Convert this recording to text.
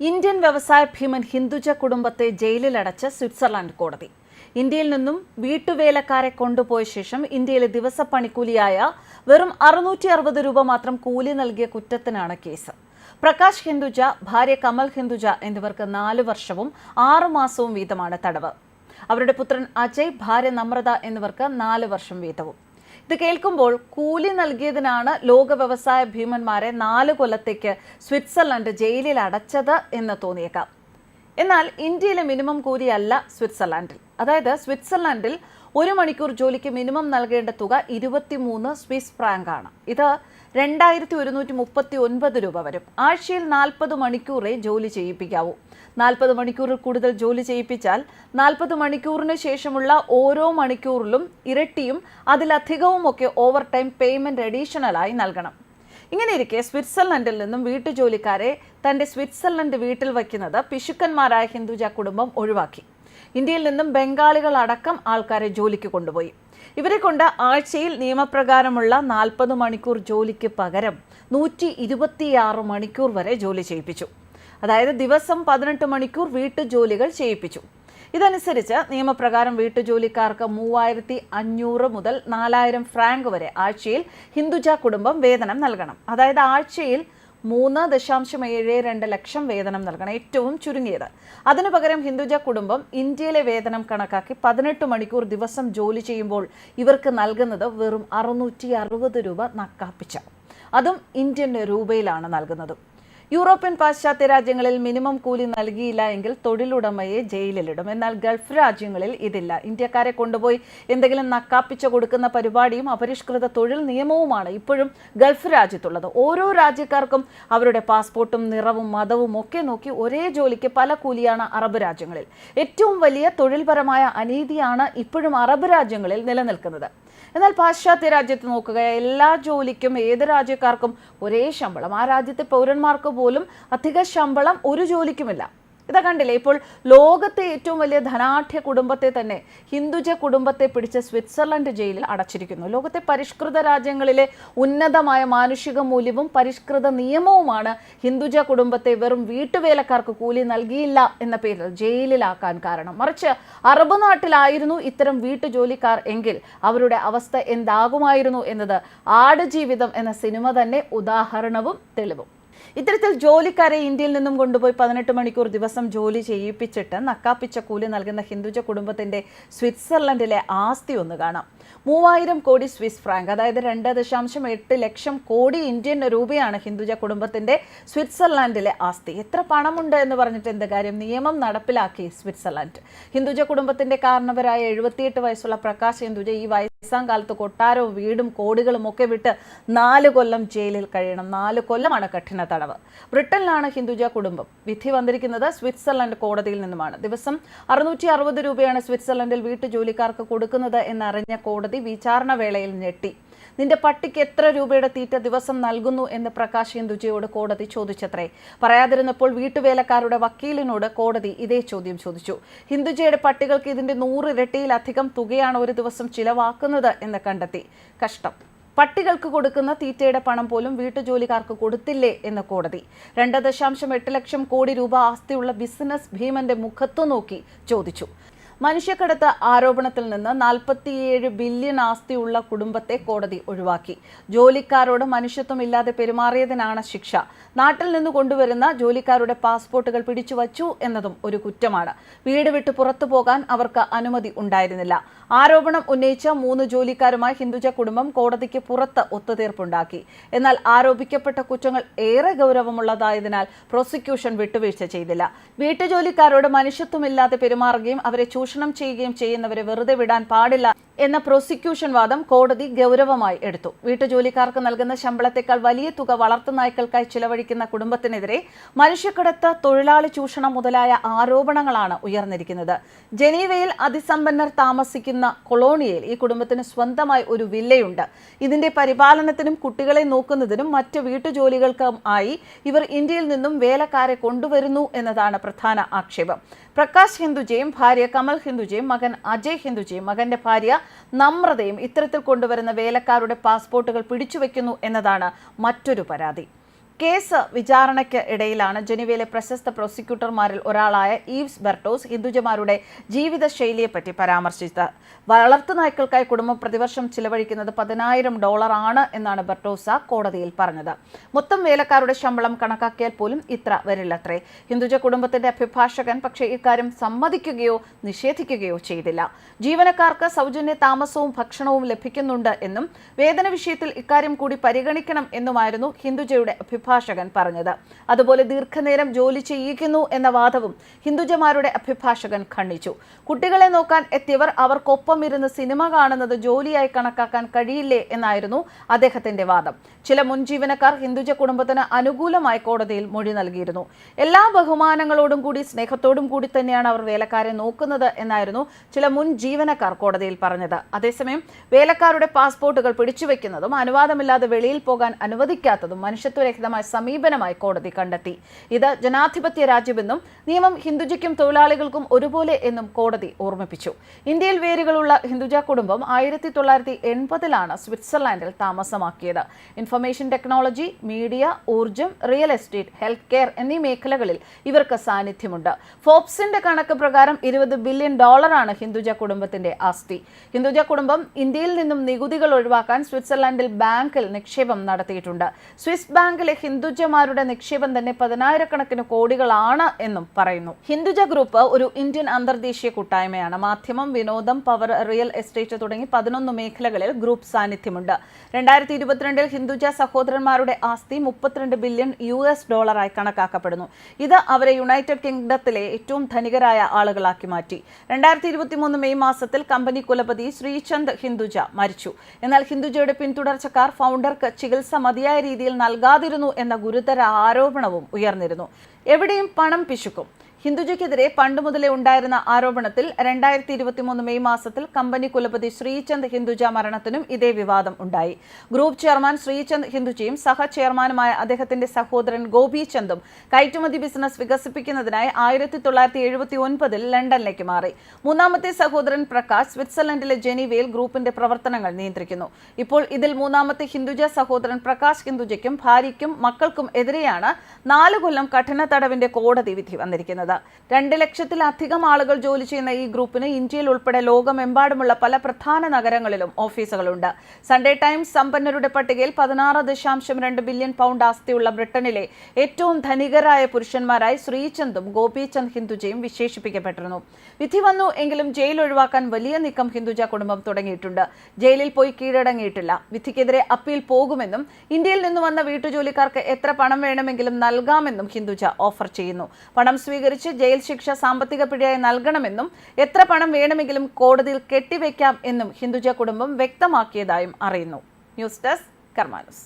Indian വ്യവസായ ഭീമൻ ഹിന്ദുജ കുടുംബത്തെ ജയിലിലടച്ച് Switzerland കോടതി. ഇന്ത്യയിൽ നിന്നും വീട്ടുവേലക്കാരെ കൊണ്ടുപോയ ശേഷം ഇന്ത്യയിലെ ദിവസപ്പണിക്കൂലിയായ വെറും അറുന്നൂറ്റി അറുപത് രൂപ മാത്രം കൂലി നൽകിയ കുറ്റത്തിനാണ് കേസ്. പ്രകാശ് ഹിന്ദുജ ഭാര്യ കമൽ ഹിന്ദുജ എന്നിവർക്ക് നാല് വർഷവും ആറു മാസവും വീതമാണ് തടവ്. അവരുടെ പുത്രൻ അജയ് ഭാര്യ നമ്രത എന്നിവർക്ക് നാല് വർഷം വീതവും. ഇത് കേൾക്കുമ്പോൾ കൂലി നൽകിയതിനാണ് ലോക വ്യവസായ ഭീമന്മാരെ നാല് കൊല്ലത്തേക്ക് സ്വിറ്റ്സർലൻഡ് ജയിലിൽ അടച്ചത് എന്ന് തോന്നിയേക്കാം. എന്നാൽ ഇന്ത്യയിലെ മിനിമം കൂലിയല്ല സ്വിറ്റ്സർലാൻഡിൽ. അതായത് സ്വിറ്റ്സർലാൻഡിൽ ഒരു മണിക്കൂർ ജോലിക്ക് മിനിമം നൽകേണ്ട തുക ഇരുപത്തിമൂന്ന് സ്വിസ് ഫ്രാങ്ക് ആണ് ഇത് രണ്ടായിരത്തി ഒരുന്നൂറ്റി മുപ്പത്തി ഒൻപത് രൂപ വരും. ആഴ്ചയിൽ നാൽപ്പത് മണിക്കൂറേ ജോലി ചെയ്യിപ്പിക്കാവൂ. നാൽപ്പത് മണിക്കൂറിൽ കൂടുതൽ ജോലി ചെയ്യിപ്പിച്ചാൽ നാൽപ്പത് മണിക്കൂറിന് ശേഷമുള്ള ഓരോ മണിക്കൂറിലും ഇരട്ടിയും അതിലധികവും ഒക്കെ ഓവർ ടൈം പേയ്മെന്റ് അഡീഷണലായി നൽകണം. ഇങ്ങനെയിരിക്കെ സ്വിറ്റ്സർലൻഡിൽ നിന്നും വീട്ടുജോലിക്കാരെ തന്റെ സ്വിറ്റ്സർലൻഡ് വീട്ടിൽ വയ്ക്കുന്നത് പിശുക്കന്മാരായ ഹിന്ദുജ കുടുംബം ഒഴിവാക്കി. ഇന്ത്യയിൽ നിന്നും ബംഗാളികൾ അടക്കം ആൾക്കാരെ ജോലിക്ക് കൊണ്ടുപോയി. ഇവരെ കൊണ്ട് ആഴ്ചയിൽ നിയമപ്രകാരമുള്ള നാൽപ്പത് മണിക്കൂർ ജോലിക്ക് പകരം നൂറ്റി ഇരുപത്തിയാറ് മണിക്കൂർ വരെ ജോലി ചെയ്യിപ്പിച്ചു. അതായത് ദിവസം പതിനെട്ട് മണിക്കൂർ വീട്ടുജോലികൾ ചെയ്യിപ്പിച്ചു. ഇതനുസരിച്ച് നിയമപ്രകാരം വീട്ടുജോലിക്കാർക്ക് മൂവായിരത്തി അഞ്ഞൂറ് മുതൽ നാലായിരം ഫ്രാങ്ക് വരെ ആഴ്ചയിൽ ഹിന്ദുജ കുടുംബം വേതനം നൽകണം. അതായത് ആഴ്ചയിൽ മൂന്ന് ദശാംശം ഏഴ് രണ്ട് ലക്ഷം വേതനം നൽകണം. ഏറ്റവും ചുരുങ്ങിയത്. അതിനു പകരം ഹിന്ദുജ കുടുംബം ഇന്ത്യയിലെ വേതനം കണക്കാക്കി പതിനെട്ട് മണിക്കൂർ ദിവസം ജോലി ചെയ്യുമ്പോൾ ഇവർക്ക് നൽകുന്നത് വെറും അറുന്നൂറ്റി രൂപ നക്കാപ്പിച്ച. അതും ഇന്ത്യൻ രൂപയിലാണ് നൽകുന്നത്. യൂറോപ്യൻ പാശ്ചാത്യ രാജ്യങ്ങളിൽ മിനിമം കൂലി നൽകിയില്ല എങ്കിൽ തൊഴിലുടമയെ ജയിലിലിടും. എന്നാൽ ഗൾഫ് രാജ്യങ്ങളിൽ ഇതില്ല. ഇന്ത്യക്കാരെ കൊണ്ടുപോയി എന്തെങ്കിലും നക്കാപ്പിച്ച കൊടുക്കുന്ന പരിപാടിയും അപരിഷ്കൃത തൊഴിൽ നിയമവുമാണ് ഇപ്പോഴും ഗൾഫ് രാജ്യത്തുള്ളത്. ഓരോ രാജ്യക്കാർക്കും അവരുടെ പാസ്പോർട്ടും നിറവും മതവും ഒക്കെ നോക്കി ഒരേ ജോലിക്ക് പല കൂലിയാണ് അറബ് രാജ്യങ്ങളിൽ. ഏറ്റവും വലിയ തൊഴിൽപരമായ അനീതിയാണ് ഇപ്പോഴും അറബ് രാജ്യങ്ങളിൽ നിലനിൽക്കുന്നത്. എന്നാൽ പാശ്ചാത്യ രാജ്യത്ത് നോക്കുക എല്ലാ ജോലിക്കും ഏത് രാജ്യക്കാർക്കും ഒരേ ശമ്പളം. ആ രാജ്യത്തെ പൗരന്മാർക്ക് പോലും അധിക ശമ്പളം ഒരു ജോലിക്കുമില്ല. ഇതാ കണ്ടില്ലേ ഇപ്പോൾ ലോകത്തെ ഏറ്റവും വലിയ ധനാഠ്യ കുടുംബത്തെ തന്നെ ഹിന്ദുജ കുടുംബത്തെ പിടിച്ച് സ്വിറ്റ്സർലൻഡ് ജയിലിൽ അടച്ചിരിക്കുന്നു. ലോകത്തെ പരിഷ്കൃത രാജ്യങ്ങളിലെ ഉന്നതമായ മാനുഷിക മൂല്യവും പരിഷ്കൃത നിയമവുമാണ് ഹിന്ദുജ കുടുംബത്തെ വെറും വീട്ടുവേലക്കാർക്ക് കൂലി നൽകിയില്ല എന്ന പേരിൽ ജയിലിലാക്കാൻ കാരണം. മറിച്ച് അറബ് നാട്ടിലായിരുന്നു ഇത്തരം വീട്ടുജോലിക്കാർ എങ്കിൽ അവരുടെ അവസ്ഥ എന്താകുമായിരുന്നു എന്നത് ആടുജീവിതം എന്ന സിനിമ തന്നെ ഉദാഹരണവും തെളിവും. ഇത്തരത്തിൽ ജോലിക്കാരെ ഇന്ത്യയിൽ നിന്നും കൊണ്ടുപോയി പതിനെട്ട് മണിക്കൂർ ദിവസം ജോലി ചെയ്യിപ്പിച്ചിട്ട് നക്കാപ്പിച്ച കൂലി നൽകുന്ന ഹിന്ദുജ കുടുംബത്തിന്റെ സ്വിറ്റ്സർലൻഡിലെ ആസ്തി ഒന്ന് കാണാം. മൂവായിരം കോടി സ്വിസ് ഫ്രാങ്ക് അതായത് രണ്ട് ദശാംശം എട്ട് ലക്ഷം കോടി ഇന്ത്യൻ രൂപയാണ് ഹിന്ദുജ കുടുംബത്തിന്റെ സ്വിറ്റ്സർലാൻഡിലെ ആസ്തി. എത്ര പണമുണ്ട് എന്ന് പറഞ്ഞിട്ട് എന്ത് കാര്യം? നിയമം നടപ്പിലാക്കി സ്വിറ്റ്സർലാൻഡ്. ഹിന്ദുജ കുടുംബത്തിന്റെ കാരണവരായ എഴുപത്തിയെട്ട് വയസ്സുള്ള പ്രകാശ് ഹിന്ദുജ ഈ വയസ്സാം കാലത്ത് കൊട്ടാരവും വീടും കോടികളും ഒക്കെ വിട്ട് നാല് കൊല്ലം ജയിലിൽ കഴിയണം. നാല് കൊല്ലമാണ് കഠിന തടവ്. ബ്രിട്ടനിലാണ് ഹിന്ദുജ കുടുംബം. വിധി വന്നിരിക്കുന്നത് സ്വിറ്റ്സർലൻഡ് കോടതിയിൽ നിന്നുമാണ്. ദിവസം അറുന്നൂറ്റി രൂപയാണ് സ്വിറ്റ്സർലൻഡിൽ വീട്ടുജോലിക്കാർക്ക് കൊടുക്കുന്നത് എന്നറിഞ്ഞ കോടതി വിചാരണ വേളയിൽ ഞെട്ടി. നിന്റെ പട്ടിക്ക് എത്ര രൂപയുടെ തീറ്റ ദിവസം നൽകുന്നു? എന്ന് പ്രകാശ് ഹിന്ദുജയോട് കോടതി ചോദിച്ചത്രേ. പറയാതിരുന്നപ്പോൾ വീട്ടുവേലക്കാരുടെ വക്കീലിനോട് കോടതി ഇതേ ചോദ്യം ചോദിച്ചു. ഹിന്ദുജയുടെ പട്ടികൾക്ക് ഇതിന്റെ നൂറിരട്ടിയിലധികം തുകയാണ് ഒരു ദിവസം ചിലവാക്കുന്നത് എന്ന് കണ്ടെത്തി. കഷ്ടം. പട്ടികൾക്ക് കൊടുക്കുന്ന തീറ്റയുടെ പണം പോലും വീട്ടുജോലിക്കാർക്ക് കൊടുത്തില്ലേ എന്ന് കോടതി. രണ്ട് ദശാംശം എട്ട് ലക്ഷം കോടി രൂപ ആസ്തിയുള്ള ബിസിനസ് ഭീമന്റെ മുഖത്തു നോക്കി ചോദിച്ചു. മനുഷ്യക്കടത്ത് ആരോപണത്തിൽ നിന്ന് നാൽപ്പത്തിയേഴ് ബില്യൺ ആസ്തിയുള്ള കുടുംബത്തെ കോടതി ഒഴിവാക്കി. ജോലിക്കാരോട് മനുഷ്യത്വമില്ലാതെ പെരുമാറിയതിനാണ് ശിക്ഷ. നാട്ടിൽ നിന്ന് കൊണ്ടുവരുന്ന ജോലിക്കാരുടെ പാസ്പോർട്ടുകൾ പിടിച്ചുവച്ചു എന്നതും ഒരു കുറ്റമാണ്. വീട് വിട്ട് പുറത്തു പോകാൻ അവർക്ക് അനുമതി ഉണ്ടായിരുന്നില്ല. ആരോപണം ഉന്നയിച്ച മൂന്ന് ജോലിക്കാരുമായി ഹിന്ദുജ കുടുംബം കോടതിക്ക് പുറത്ത് ഒത്തുതീർപ്പുണ്ടാക്കി. എന്നാൽ ആരോപിക്കപ്പെട്ട കുറ്റങ്ങൾ ഏറെ ഗൗരവമുള്ളതായതിനാൽ പ്രോസിക്യൂഷൻ വിട്ടുവീഴ്ച ചെയ്തില്ല. വീട്ടുജോലിക്കാരോട് മനുഷ്യത്വമില്ലാതെ പെരുമാറുകയും അവരെ ചൂഷണം ചെയ്യുകയും ചെയ്യുന്നവരെ വെറുതെ വിടാൻ പാടില്ല. എന്ന പ്രോസിക്യൂഷൻ വാദം കോടതി ഗൗരവമായി എടുത്തു. വീട്ടുജോലിക്കാർക്ക് നൽകുന്ന ശമ്പളത്തേക്കാൾ വലിയ തുക വളർത്തുനായ്ക്കൾക്കായി ചിലവഴിക്കുന്ന കുടുംബത്തിനെതിരെ മനുഷ്യക്കടത്ത് തൊഴിലാളി ചൂഷണം മുതലായ ആരോപണങ്ങളാണ് ഉയർന്നിരിക്കുന്നത്. ജനീവയിൽ അതിസമ്പന്നർ താമസിക്കുന്ന കൊളോണിയയിൽ ഈ കുടുംബത്തിന് സ്വന്തമായി ഒരു വില്ലയുണ്ട്. ഇതിന്റെ പരിപാലനത്തിനും കുട്ടികളെ നോക്കുന്നതിനും മറ്റ് വീട്ടുജോലികൾക്കും ആയി ഇവർ ഇന്ത്യയിൽ നിന്നും വേലക്കാരെ കൊണ്ടുവരുന്നു എന്നതാണ് പ്രധാന ആക്ഷേപം. പ്രകാശ് ഹിന്ദുജയും ഭാര്യ കമൽ ഹിന്ദുജയും മകൻ അജയ് ഹിന്ദുജയും മകന്റെ ഭാര്യ നമ്രതയും ഇത്തരത്തിൽ കൊണ്ടുവരുന്ന വേലക്കാരുടെ പാസ്പോർട്ടുകൾ പിടിച്ചുവെക്കുന്നു എന്നതാണ് മറ്റൊരു പരാതി. കേസ് വിചാരണയ്ക്ക് ഇടയിലാണ് ജനീവയിലെ പ്രശസ്ത പ്രോസിക്യൂട്ടർമാരിൽ ഒരാളായ ഈവ്സ് ബെർട്ടോസ് ഹിന്ദുജമാരുടെ ജീവിതശൈലിയെപ്പറ്റി പരാമർശിച്ചത് വളർത്തുനായ്ക്കൾക്കായി കുടുംബം പ്രതിവർഷം ചിലവഴിക്കുന്നത് പതിനായിരം ഡോളർ ആണ് എന്നാണ് ബെർട്ടോസ കോടതിയിൽ പറഞ്ഞത്. മൊത്തം വേലക്കാരുടെ ശമ്പളം കണക്കാക്കിയാൽ പോലും ഇത്ര വരില്ലത്രേ. ഹിന്ദുജ കുടുംബത്തിന്റെ അഭിഭാഷകൻ പക്ഷേ ഇക്കാര്യം സമ്മതിക്കുകയോ നിഷേധിക്കുകയോ ചെയ്തില്ല. ജീവനക്കാർക്ക് സൗജന്യ താമസവും ഭക്ഷണവും ലഭിക്കുന്നുണ്ട് എന്നും വേതന വിഷയത്തിൽ ഇക്കാര്യം കൂടി പരിഗണിക്കണം എന്നുമായിരുന്നു ഹിന്ദുജയുടെ അഭിഭാഷകൻ പറഞ്ഞത്. അതുപോലെ ദീർഘനേരം ജോലി ചെയ്യിക്കുന്നു എന്ന വാദവും ഹിന്ദുജമാരുടെ അഭിഭാഷകൻ ഖണ്ഡിച്ചു. കുട്ടികളെ നോക്കാൻ എത്തിയവർ അവർക്കൊപ്പം ഇരുന്ന് സിനിമ കാണുന്നത് ജോലിയായി കണക്കാക്കാൻ കഴിയില്ലേ എന്നായിരുന്നു അദ്ദേഹത്തിന്റെ വാദം. ചില മുൻ ജീവനക്കാർ ഹിന്ദുജ കുടുംബത്തിന് അനുകൂലമായി കോടതിയിൽ മൊഴി നൽകിയിരുന്നു. എല്ലാ ബഹുമാനങ്ങളോടും കൂടി സ്നേഹത്തോടും കൂടി തന്നെയാണ് അവർ വേലക്കാരെ നോക്കുന്നത് എന്നായിരുന്നു ചില മുൻ ജീവനക്കാർ കോടതിയിൽ പറഞ്ഞത്. അതേസമയം വേലക്കാരുടെ പാസ്പോർട്ടുകൾ പിടിച്ചുവെക്കുന്നതും അനുവാദമില്ലാതെ വെളിയിൽ പോകാൻ അനുവദിക്കാത്തതും മനുഷ്യത്വരഹിതമായ സമീപനമായി കോടതി കണ്ടെത്തി. ഇത് ജനാധിപത്യ രാജ്യമെന്നും നിയമം ഹിന്ദുജയ്ക്കും തൊഴിലാളികൾക്കും ഒരുപോലെ എന്നും കോടതി ഓർമ്മിപ്പിച്ചു. ഇന്ത്യയിൽ വേരുകളുള്ള ഹിന്ദുജ കുടുംബം ആയിരത്തി തൊള്ളായിരത്തി എൺപതിലാണ് സ്വിറ്റ്സർലാൻഡിൽ താമസമാക്കിയത്. ഇൻഫർമേഷൻ ടെക്നോളജി മീഡിയ ഊർജം റിയൽ എസ്റ്റേറ്റ് ഹെൽത്ത് കെയർ എന്നീ മേഖലകളിൽ ഇവർക്ക് സാന്നിധ്യമുണ്ട്. ഫോപ്സിന്റെ കണക്ക് പ്രകാരം ഇരുപത് ബില്യൺ ഡോളറാണ് ഹിന്ദുജ കുടുംബത്തിന്റെ ആസ്തി. ഹിന്ദുജ കുടുംബം ഇന്ത്യയിൽ നിന്നും നികുതികൾ ഒഴിവാക്കാൻ സ്വിറ്റ്സർലാൻഡിൽ ബാങ്കിൽ നിക്ഷേപം നടത്തിയിട്ടുണ്ട്. സ്വിസ് ബാങ്കിലെ ഹിന്ദുജമാരുടെ നിക്ഷേപം തന്നെ പതിനായിരക്കണക്കിന് കോടികളാണ് എന്നും പറയുന്നു. ഹിന്ദുജ ഗ്രൂപ്പ് ഒരു ഇന്ത്യൻ അന്തർദേശീയ കൂട്ടായ്മയാണ്. മാധ്യമം വിനോദം പവർ റിയൽ എസ്റ്റേറ്റ് തുടങ്ങി പതിനൊന്ന് മേഖലകളിൽ ഗ്രൂപ്പ് സാന്നിധ്യമുണ്ട്. രണ്ടായിരത്തി ഇരുപത്തിരണ്ടിൽ ഹിന്ദുജ സഹോദരന്മാരുടെ ആസ്തി മുപ്പത്തിരണ്ട് ബില്യൺ യു എസ് ഡോളറായി കണക്കാക്കപ്പെടുന്നു. ഇത് അവരെ യുണൈറ്റഡ് കിങ്ഡത്തിലെ ഏറ്റവും ധനികരായ ആളുകളാക്കി മാറ്റി. രണ്ടായിരത്തി ഇരുപത്തിമൂന്ന് മെയ് മാസത്തിൽ കമ്പനി കുലപതി ശ്രീചന്ദ് ഹിന്ദുജ മരിച്ചു. എന്നാൽ ഹിന്ദുജയുടെ പിന്തുടർച്ചക്കാർ ഫൗണ്ടർക്ക് ചികിത്സ മതിയായ രീതിയിൽ നൽകാതിരുന്നു എന്ന ഗുരുതര ആരോപണവും ഉയർന്നിരുന്നു. എവിടെയും പണം പിശുക്കും. ഹിന്ദുജയ്ക്കെതിരെ പണ്ട് മുതലേ ഉണ്ടായിരുന്ന ആരോപണത്തിൽ രണ്ടായിരത്തി ഇരുപത്തിമൂന്ന് മെയ് മാസത്തിൽ കമ്പനി കുലപതി ശ്രീചന്ദ് ഹിന്ദുജ മരണത്തിനും ഇതേ വിവാദം ഉണ്ടായി. ഗ്രൂപ്പ് ചെയർമാൻ ശ്രീചന്ദ് ഹിന്ദുജയും സഹ ചെയർമാനുമായ അദ്ദേഹത്തിന്റെ സഹോദരൻ ഗോപി ചന്ദും കയറ്റുമതി ബിസിനസ് വികസിപ്പിക്കുന്നതിനായി ആയിരത്തി തൊള്ളായിരത്തി എഴുപത്തി ഒൻപതിൽ ലണ്ടനിലേക്ക് മാറി. മൂന്നാമത്തെ സഹോദരൻ പ്രകാശ് സ്വിറ്റ്സർലൻഡിലെ ജനീവയിൽ ഗ്രൂപ്പിന്റെ പ്രവർത്തനങ്ങൾ നിയന്ത്രിക്കുന്നു. ഇപ്പോൾ ഇതിൽ മൂന്നാമത്തെ ഹിന്ദുജ സഹോദരൻ പ്രകാശ് ഹിന്ദുജയ്ക്കും ഭാര്യയ്ക്കും മക്കൾക്കും എതിരെയാണ് നാല് കൊല്ലം കഠിന തടവിന്റെ കോടതി വിധി വന്നിരിക്കുന്നത്. രണ്ട് ലക്ഷത്തിലധികം ആളുകൾ ജോലി ചെയ്യുന്ന ഈ ഗ്രൂപ്പിന് ഇന്ത്യയിൽ ഉൾപ്പെടെ ലോകമെമ്പാടുമുള്ള പല പ്രധാന നഗരങ്ങളിലും ഓഫീസുകളുണ്ട്. സൺഡേ ടൈംസ് സമ്പന്നരുടെ പട്ടികയിൽ പതിനാറ് ദശാംശം രണ്ട് ബില്യൺ പൗണ്ട് ആസ്തിയുള്ള ബ്രിട്ടനിലെ ഏറ്റവും ധനികരായ പുരുഷന്മാരായി ശ്രീചന്ദും ഗോപിചന്ദ് ഹിന്ദുജയും വിശേഷിപ്പിക്കപ്പെട്ടിരുന്നു. വിധി വന്നു എങ്കിലും ജയിൽ ഒഴിവാക്കാൻ വലിയ നീക്കം ഹിന്ദുജ കുടുംബം തുടങ്ങിയിട്ടുണ്ട്. ജയിലിൽ പോയി കീഴടങ്ങിയിട്ടില്ല. വിധിക്കെതിരെ അപ്പീൽ പോകുമെന്നും ഇന്ത്യയിൽ നിന്ന് വന്ന വീട്ടുജോലിക്കാർക്ക് എത്ര പണം വേണമെങ്കിലും നൽകാമെന്നും ഹിന്ദുജ ഓഫർ ചെയ്യുന്നു. പണം സ്വീകരിച്ച് ജയിൽ ശിക്ഷ സാമ്പത്തിക പിഴയായി നൽകണമെന്നും എത്ര പണം വേണമെങ്കിലും കോടതിയിൽ കെട്ടിവെക്കാം എന്നും ഹിന്ദുജ കുടുംബം വ്യക്തമാക്കിയതായും അറിയുന്നു. News desk കർമാനസ്.